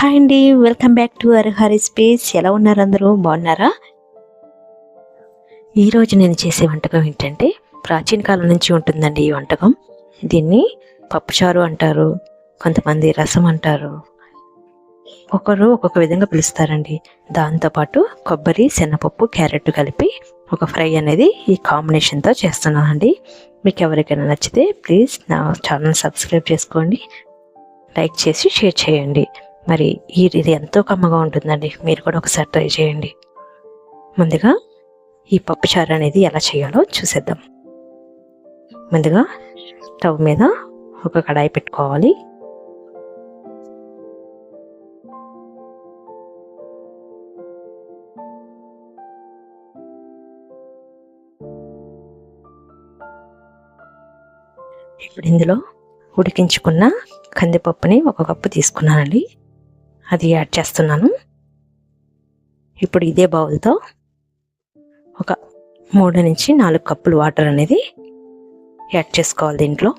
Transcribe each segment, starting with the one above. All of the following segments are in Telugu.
హాయ్ అండి welcome back to our Hari space. ఎలా ఉన్నారు అందరూ? బాగున్నారా? ఈరోజు నేను చేసే వంటకం ఏంటంటే ప్రాచీన కాలం నుంచి ఉంటుందండి ఈ వంటకం. దీన్ని పప్పుచారు అంటారు కొంతమంది రసం అంటారు. ఒకరు ఒక్కొక్క విధంగా పిలుస్తారండి. దాంతోపాటు కొబ్బరి శనగపప్పు క్యారెట్ కలిపి ఒక ఫ్రై అనేది ఈ కాంబినేషన్తో చేస్తున్నానండి. మీకు ఎవరికైనా నచ్చితే ప్లీజ్ నా ఛానల్ సబ్స్క్రైబ్ చేసుకోండి. లైక్ చేసి షేర్ చేయండి. మరి ఇది ఎంతో కమ్మగా ఉంటుందండి. మీరు కూడా ఒకసారి ట్రై చేయండి. ముందుగా ఈ పప్పుచారు అనేది ఎలా చేయాలో చూసేద్దాం. ముందుగా స్టవ్ మీద ఒక కడాయి పెట్టుకోవాలి. ఇప్పుడు ఇందులో ఉడికించుకున్న కందిపప్పుని ఒక కప్పు తీసుకున్నానండి. అది యాడ్ చేస్తున్నాను. ఇప్పుడు ఇదే బౌల్తో ఒక మూడు నుంచి నాలుగు కప్పులు వాటర్ అనేది యాడ్ చేసుకోవాలి దీంట్లో.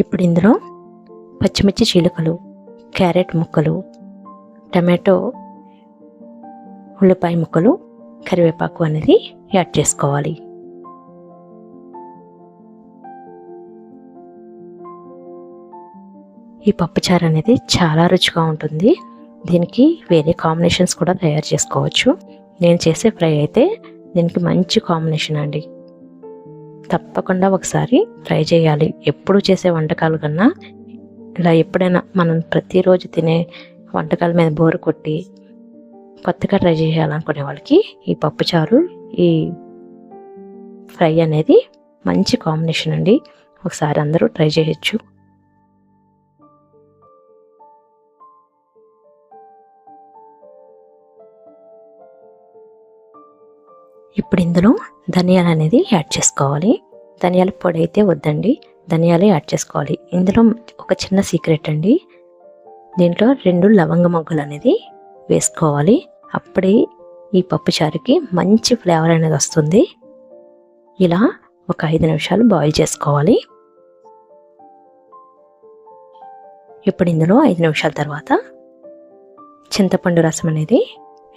ఇప్పుడు ఇందులో పచ్చిమిర్చి చీలికలు క్యారెట్ ముక్కలు టమాటో ఉల్లిపాయ ముక్కలు కరివేపాకు అనేది యాడ్ చేసుకోవాలి. ఈ పప్పుచారు అనేది చాలా రుచిగా ఉంటుంది. దీనికి వేరే కాంబినేషన్స్ కూడా తయారు చేసుకోవచ్చు. నేను చేసే ఫ్రై అయితే దీనికి మంచి కాంబినేషన్ అండి. తప్పకుండా ఒకసారి ట్రై చేయాలి. ఎప్పుడు చేసే వంటకాల కన్నా ఇలా ఎప్పుడైనా మనం ప్రతిరోజు తినే వంటకాల మీద బోరు కొట్టి కొత్తగా ట్రై చేయాలనుకునే వాళ్ళకి ఈ పప్పుచారు ఈ ఫ్రై అనేది మంచి కాంబినేషన్ అండి. ఒకసారి అందరూ ట్రై చేయొచ్చు. ఇప్పుడు ఇందులో ధనియాలు అనేది యాడ్ చేసుకోవాలి. ధనియాల పొడి అయితే వద్దండి. ధనియాలు యాడ్ చేసుకోవాలి. ఇందులో ఒక చిన్న సీక్రెట్ అండి. దీంట్లో రెండు లవంగ మొగ్గలు అనేది వేసుకోవాలి. అప్పుడే ఈ పప్పు చారుకి మంచి ఫ్లేవర్ అనేది వస్తుంది. ఇలా ఒక ఐదు నిమిషాలు బాయిల్ చేసుకోవాలి. ఇప్పుడు ఇందులో ఐదు నిమిషాల తర్వాత చింతపండు రసం అనేది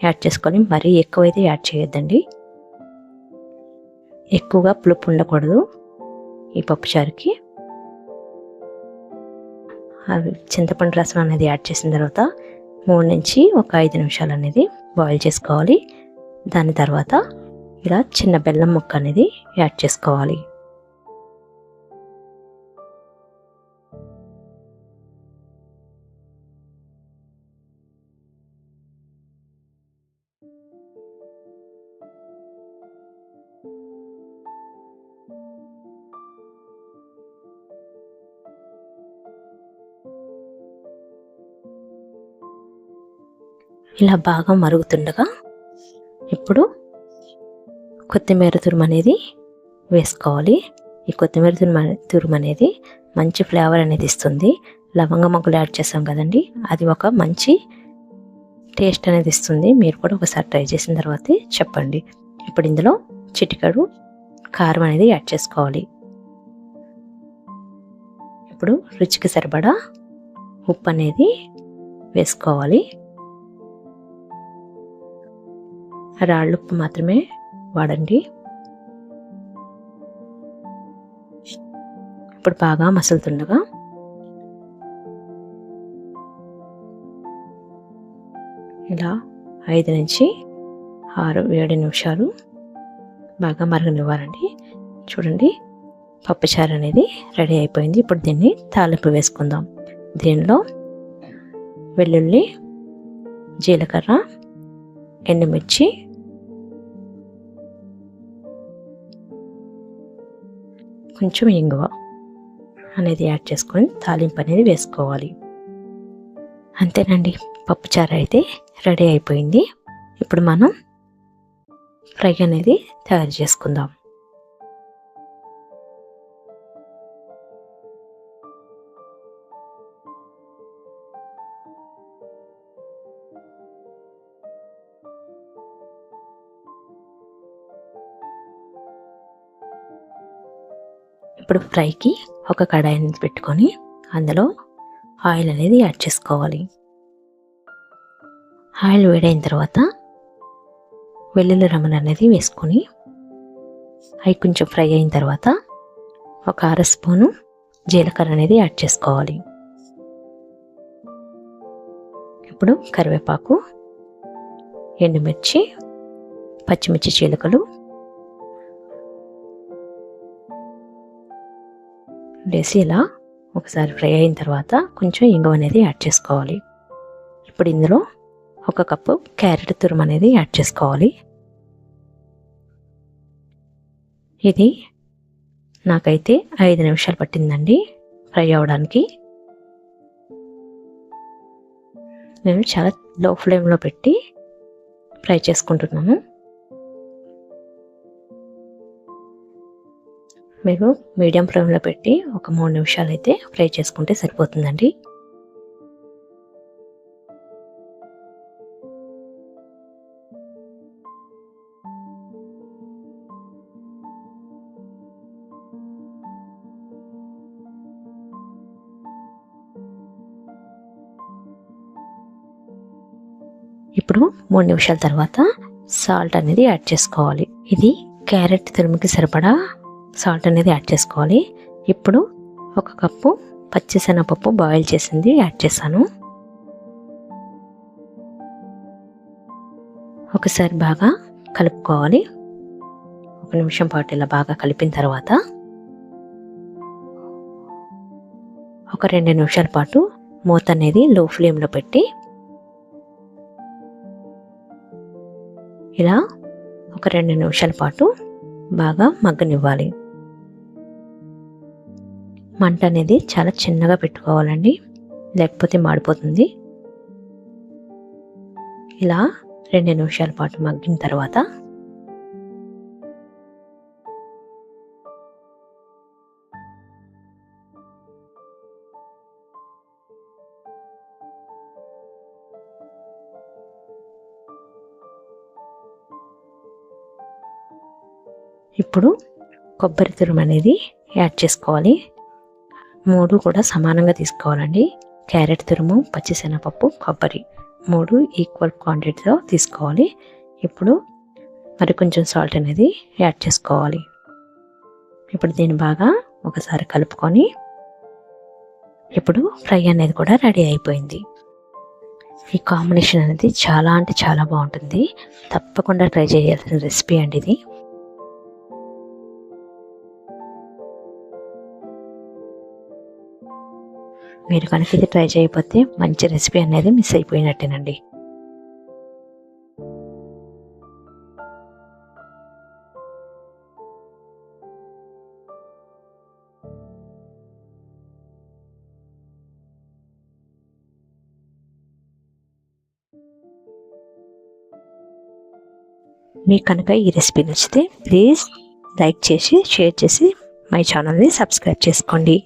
యాడ్ చేసుకొని మరీ ఎక్కువైతే యాడ్ చేయొద్దండి. ఎక్కువగా పులుపు ఉండకూడదు ఈ పప్పుచారుకి అవి చింతపండు రసం అనేది యాడ్ చేసిన తర్వాత మూడు నుంచి ఒక ఐదు నిమిషాలు అనేది బాయిల్ చేసుకోవాలి. దాని తర్వాత ఇలా చిన్న బెల్లం ముక్క అనేది యాడ్ చేసుకోవాలి. ఇలా బాగా మరుగుతుండగా ఇప్పుడు కొత్తిమీర తురుము అనేది వేసుకోవాలి. ఈ కొత్తిమీర తురుము తురుము అనేది మంచి ఫ్లేవర్ అనేది ఇస్తుంది. లవంగ మొగ్గలు యాడ్ చేసాం కదండి. అది ఒక మంచి టేస్ట్ అనేది ఇస్తుంది. మీరు కూడా ఒకసారి ట్రై చేసిన తర్వాతే చెప్పండి. ఇప్పుడు ఇందులో చిటికడు కారం అనేది యాడ్ చేసుకోవాలి. ఇప్పుడు రుచికి సరిపడా ఉప్పు అనేది వేసుకోవాలి. రాళ్ళు ఉప్పు మాత్రమే వాడండి. ఇప్పుడు బాగా మసులుతుండగా ఇలా ఐదు నుంచి ఆరు ఏడు నిమిషాలు బాగా మరగనివ్వాలండి. చూడండి పప్పుచారు అనేది రెడీ అయిపోయింది. ఇప్పుడు దీన్ని తాలింపు వేసుకుందాం. దీనిలో వెల్లుల్లి జీలకర్ర ఎండుమిర్చి కొంచెం ఇంగువ అనేది యాడ్ చేసుకొని తాలింపు అనేది వేసుకోవాలి. అంతేనండి. పప్పుచారు అయితే రెడీ అయిపోయింది. ఇప్పుడు మనం ఫ్రై అనేది తయారు చేసుకుందాం. ఇప్పుడు ఫ్రైకి ఒక కడాయి అనేది పెట్టుకొని అందులో ఆయిల్ అనేది యాడ్ చేసుకోవాలి. ఆయిల్ వేడైన తర్వాత వెల్లుల్లి రమ్మలు అనేది వేసుకొని అవి కొంచెం ఫ్రై అయిన తర్వాత ఒక అర స్పూను జీలకర్ర అనేది యాడ్ చేసుకోవాలి. ఇప్పుడు కరివేపాకు ఎండుమిర్చి పచ్చిమిర్చి చీలకలు వేసి ఇలా ఒకసారి ఫ్రై అయిన తర్వాత కొంచెం ఇంగువ అనేది యాడ్ చేసుకోవాలి. ఇప్పుడు ఇందులో ఒక కప్పు క్యారెట్ తురుము అనేది యాడ్ చేసుకోవాలి. ఇది నాకైతే ఐదు నిమిషాలు పట్టిందండి ఫ్రై అవ్వడానికి నేను చాలా లో ఫ్లేమ్లో పెట్టి ఫ్రై చేసుకుంటున్నాను. మీరు మీడియం ఫ్లేమ్లో పెట్టి ఒక మూడు నిమిషాలు అయితే ఫ్రై చేసుకుంటే సరిపోతుందండి. ఇప్పుడు మూడు నిమిషాల తర్వాత సాల్ట్ అనేది యాడ్ చేసుకోవాలి. ఇది క్యారెట్ తురుముకి సరిపడా సాల్ట్ అనేది యాడ్ చేసుకోవాలి. ఇప్పుడు ఒక కప్పు పచ్చిశనగపప్పు బాయిల్ చేసింది యాడ్ చేశాను. ఒకసారి బాగా కలుపుకోవాలి. ఒక నిమిషం పాటు ఇలా బాగా కలిపిన తర్వాత ఒక రెండు నిమిషాల పాటు మూత అనేది లో ఫ్లేమ్లో పెట్టి ఇలా ఒక రెండు నిమిషాల పాటు బాగా మగ్గనివ్వాలి. మంట అనేది చాలా చిన్నగా పెట్టుకోవాలండి. లేకపోతే మాడిపోతుంది. ఇలా రెండు నిమిషాల పాటు మగ్గిన తర్వాత ఇప్పుడు కొబ్బరి తురుము అనేది యాడ్ చేసుకోవాలి. మూడు కూడా సమానంగా తీసుకోవాలండి. క్యారెట్ తురుము పచ్చిశనగపప్పు కొబ్బరి. మూడు ఈక్వల్ క్వాంటిటీలో తీసుకోవాలి. ఇప్పుడు మరి కొంచెం సాల్ట్ అనేది యాడ్ చేసుకోవాలి. ఇప్పుడు దీన్ని బాగా ఒకసారి కలుపుకొని ఇప్పుడు ఫ్రై అనేది కూడా రెడీ అయిపోయింది. ఈ కాంబినేషన్ అనేది చాలా అంటే చాలా బాగుంటుంది. తప్పకుండా ట్రై చేయాల్సిన రెసిపీ అండి ఇది. మీరు కనుక ఇది ట్రై చేయకపోతే మంచి రెసిపీ అనేది మిస్ అయిపోయినట్టేనండి. మీకు కనుక ఈ రెసిపీ నచ్చితే ప్లీజ్ లైక్ చేసి షేర్ చేసి మై ఛానల్ని సబ్స్క్రైబ్ చేసుకోండి.